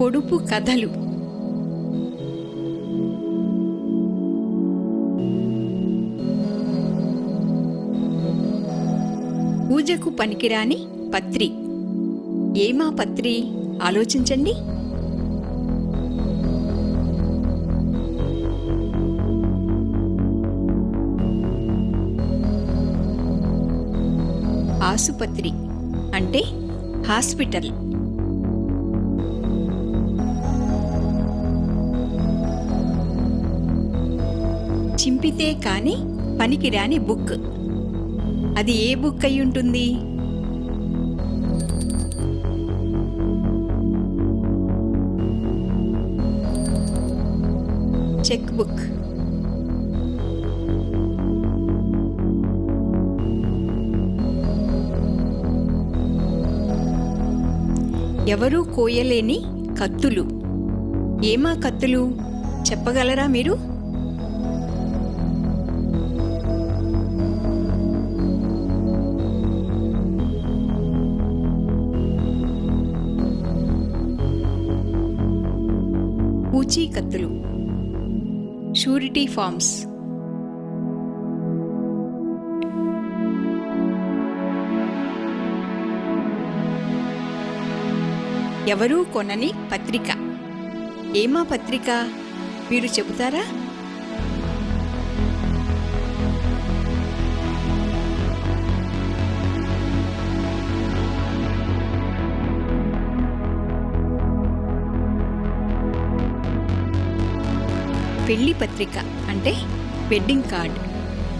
పొడుపు కథలు. పూజకు పనికిరాని పత్రి. ఏమా పత్రి? ఆలోచించండి. ఆసుపత్రి అంటే హాస్పిటల్. చింపితే కాని పనికిరాని బుక్. అది ఏ బుక్ అయి ఉంటుంది? Cheque book. ఎవరూ కోయలేని కత్తులు. ఏమా కత్తులు? చెప్పగలరా మీరు? పూచీకత్తులు షూరిటీ ఫార్మ్స్. ఎవరూ కొనని పత్రిక. ఏమా పత్రిక? మీరు చెబుతారా? పెళ్ళి పత్రిక అంటే వెడ్డింగ్ కార్డ్